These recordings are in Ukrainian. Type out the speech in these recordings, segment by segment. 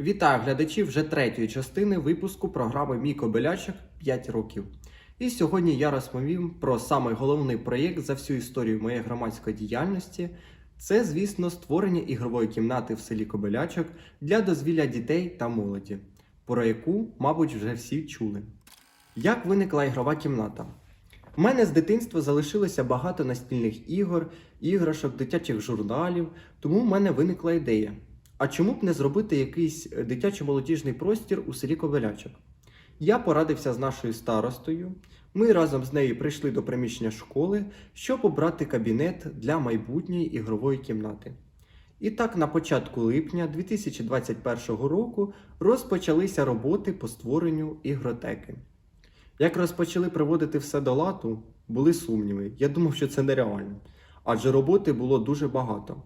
Вітаю глядачів вже третьої частини випуску програми Мій Кобелячок 5 років. І сьогодні я розповім про самий головний проєкт за всю історію моєї громадської діяльності. Це, звісно, створення ігрової кімнати в селі Кобелячок для дозвілля дітей та молоді, про яку, мабуть, вже всі чули. Як виникла ігрова кімната? У мене з дитинства залишилося багато настільних ігор, іграшок, дитячих журналів, тому в мене виникла ідея. А чому б не зробити якийсь е, дитячо-молодіжний простір у селі Ковелячок? Я порадився з нашою старостою. Ми разом з нею прийшли до приміщення школи, щоб обрати кабінет для майбутньої ігрової кімнати. І так, на початку липня 2021 року розпочалися роботи по створенню ігротеки. Як розпочали приводити все до ладу, були сумніви. Я думав, що це нереально, адже роботи було дуже багато.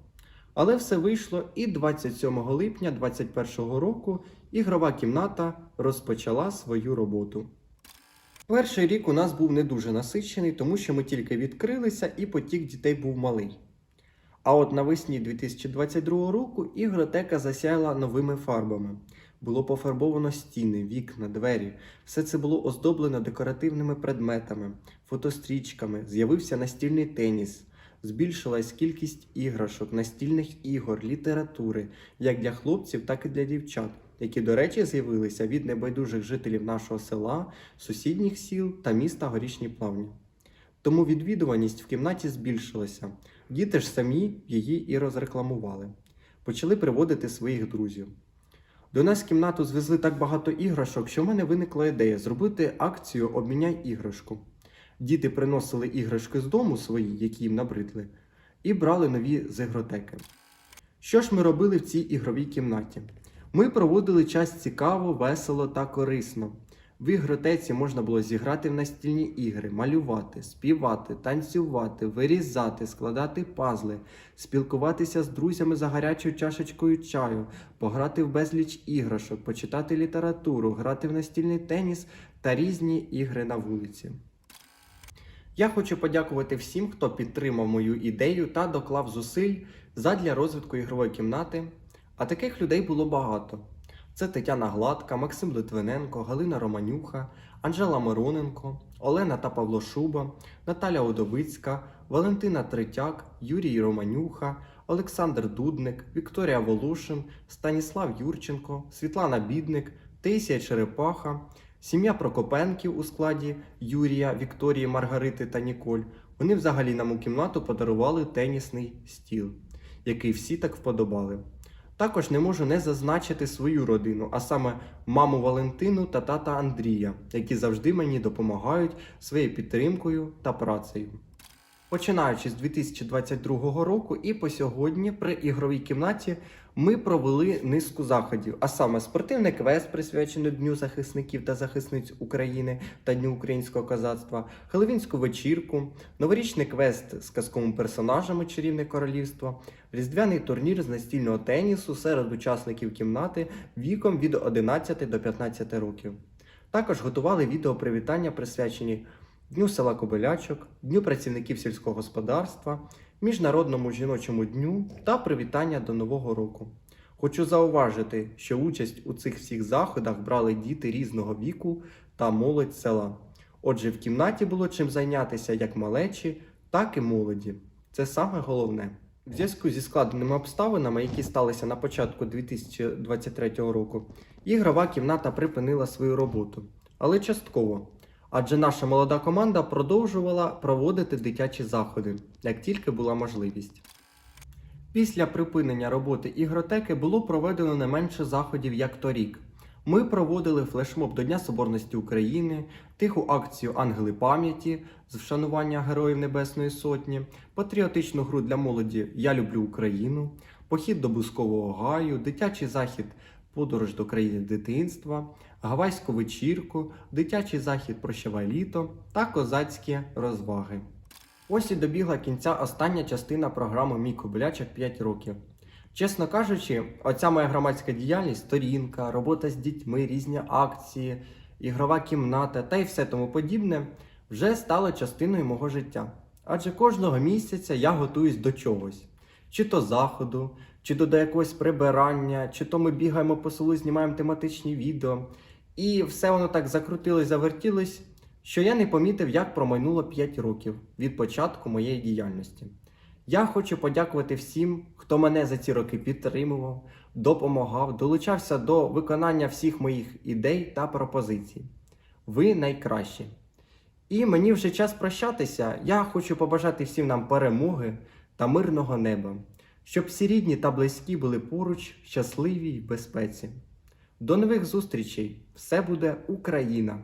Але все вийшло, і 27 липня 2021 року ігрова кімната розпочала свою роботу. Перший рік у нас був не дуже насичений, тому що ми тільки відкрилися і потік дітей був малий. А от навесні 2022 року ігротека засяяла новими фарбами. Було пофарбовано стіни, вікна, двері. Все це було оздоблено декоративними предметами, фотострічками, з'явився настільний теніс. Збільшилась кількість іграшок, настільних ігор, літератури, як для хлопців, так і для дівчат, які, до речі, з'явилися від небайдужих жителів нашого села, сусідніх сіл та міста Горішні Плавні. Тому відвідуваність в кімнаті збільшилася. Діти ж самі її і розрекламували. Почали приводити своїх друзів. До нас в кімнату звезли так багато іграшок, що в мене виникла ідея зробити акцію Обміняй іграшку. Діти приносили іграшки з дому свої, які їм набридли, і брали нові з ігротеки. Що ж ми робили в цій ігровій кімнаті? Ми проводили час цікаво, весело та корисно. В ігротеці можна було зіграти в настільні ігри, малювати, співати, танцювати, вирізати, складати пазли, спілкуватися з друзями за гарячою чашечкою чаю, пограти в безліч іграшок, почитати літературу, грати в настільний теніс та різні ігри на вулиці. Я хочу подякувати всім, хто підтримав мою ідею та доклав зусиль задля розвитку ігрової кімнати. А таких людей було багато. Це Тетяна Гладка, Максим Литвиненко, Галина Романюха, Анжела Мироненко, Олена та Павло Шуба, Наталя Удовицька, Валентина Третяк, Юрій Романюха, Олександр Дудник, Вікторія Волошин, Станіслав Юрченко, Світлана Бідник, Таїсія Черепаха, сім'я Прокопенків у складі Юрія, Вікторії, Маргарити та Ніколь. Вони взагалі нам у кімнату подарували тенісний стіл, який всі так вподобали. Також не можу не зазначити свою родину, а саме маму Валентину та тата Андрія, які завжди мені допомагають своєю підтримкою та працею. Починаючи з 2022 року і по сьогодні при ігровій кімнаті ми провели низку заходів, а саме спортивний квест, присвячений Дню захисників та захисниць України та Дню українського козацтва, Хеловінську вечірку, новорічний квест з казковими персонажами Чарівне королівство, різдвяний турнір з настільного тенісу серед учасників кімнати віком від 11 до 15 років. Також готували відео привітання, присвячені Дню села Кобилячок, Дню працівників сільського господарства, Міжнародному жіночому дню та привітання до Нового року. Хочу зауважити, що участь у цих всіх заходах брали діти різного віку та молодь села. Отже, в кімнаті було чим зайнятися як малечі, так і молоді. Це саме головне. В зв'язку зі складеними обставинами, які сталися на початку 2023 року, ігрова кімната припинила свою роботу, але частково адже наша молода команда продовжувала проводити дитячі заходи, як тільки була можливість. Після припинення роботи ігротеки було проведено не менше заходів, як торік. Ми проводили флешмоб до Дня Соборності України, тиху акцію Ангели пам'яті з вшанування Героїв Небесної Сотні, патріотичну гру для молоді Я люблю Україну, похід до Бускового гаю, дитячий захід Подорож до країни дитинства, гавайську вечірку, дитячий захід Прощавай літо та козацькі розваги. Ось і добігла кінця остання частина програми Мій Кобилячок 5 років. Чесно кажучи, оця моя громадська діяльність, сторінка, робота з дітьми, різні акції, ігрова кімната та й все тому подібне вже стало частиною мого життя. Адже кожного місяця я готуюсь до чогось, чи то заходу, чи то до якогось прибирання, чи то ми бігаємо по селу, знімаємо тематичні відео. І все воно так закрутилось, завертілось, що я не помітив, як промайнуло 5 років від початку моєї діяльності. Я хочу подякувати всім, хто мене за ці роки підтримував, допомагав, долучався до виконання всіх моїх ідей та пропозицій. Ви найкращі. І мені вже час прощатися. Я хочу побажати всім нам перемоги та мирного неба, щоб всі рідні та близькі були поруч, щасливі й безпеці. До нових зустрічей! Все буде Україна!